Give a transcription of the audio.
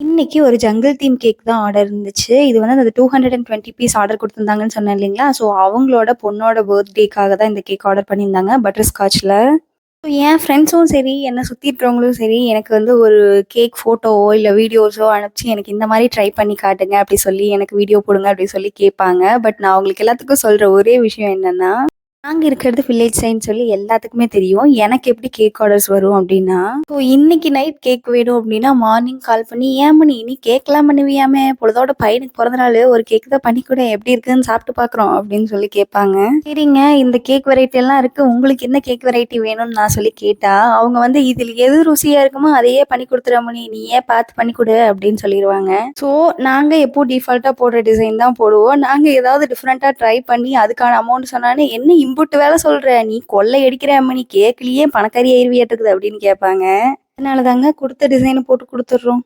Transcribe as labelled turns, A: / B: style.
A: இன்னைக்கு ஒரு jungle theme cake தான் ஆர்டர் இருந்துச்சு. இது வந்து அந்த 220 பீஸ் ஆர்டர் கொடுத்துருந்தாங்கன்னு சொன்னேன் இல்லைங்களா? ஸோ அவங்களோட பொண்ணோட பர்த்டேக்காக தான் இந்த கேக் ஆர்டர் பண்ணியிருந்தாங்க பட்டர் ஸ்காட்சில் ஸோ என் ஃப்ரெண்ட்ஸும் சரி, என்னை சுற்றி இருக்கிறவங்களும் சரி, எனக்கு வந்து ஒரு கேக் ஃபோட்டோவோ, இல்லை வீடியோஸோ அனுப்பிச்சு எனக்கு இந்த மாதிரி ட்ரை பண்ணி காட்டுங்க அப்படி சொல்லி, எனக்கு வீடியோ போடுங்க அப்படி சொல்லி கேட்பாங்க. பட் நான் அவங்களுக்கு எல்லாத்துக்கும் சொல்கிற ஒரே விஷயம் என்னென்னா நாங்கள் இருக்கிறது வில்லேஜ் சைன் சொல்லி எல்லாத்துக்குமே தெரியும். எனக்கு எப்படி கேக் ஆர்டர்ஸ் வரும் அப்படின்னா, ஸோ இன்னைக்கு நைட் கேக் வேணும் அப்படின்னா, மார்னிங் கால் பண்ணி, "ஏன் பண்ணி நீ கேக்லாம் பண்ணுவியாமே? பொழுதோட பையனுக்கு பிறந்த ஒரு கேக் தான் பண்ணி கூட எப்படி இருக்குன்னு சாப்பிட்டு பார்க்குறோம்." அப்படின்னு சொல்லி கேட்பாங்க. சரிங்க இந்த கேக் வெரைட்டி எல்லாம் இருக்கு. உங்களுக்கு என்ன கேக் வெரைட்டி வேணும்னு நான் சொல்லி கேட்டா, அவங்க வந்து இதில் எது ருசியா இருக்குமோ அதையே பண்ணி குடுத்துறேன் மணி. ஏன் பார்த்து பண்ணி கொடு அப்படின்னு சொல்லிடுவாங்க ஸோ நாங்கள் எப்போ டிஃபால்ட்டாக போடுற டிசைன் தான் போடுவோம். நாங்கள் ஏதாவது டிஃப்ரெண்ட்டாக ட்ரை பண்ணி அதுக்கான அமௌண்ட் சொன்னாலே "என்ன இம்புட்டு வேலை சொல்ற? நீ கொள்ளை அடிக்கிற அம்மனி. கேட்கலையே பணக்காரி ஆயிருவியாட்டுக்குது." அப்படின்னு கேட்பாங்க. அதனால தாங்க கொடுத்த டிசைனை போட்டு கொடுத்துட்றோம்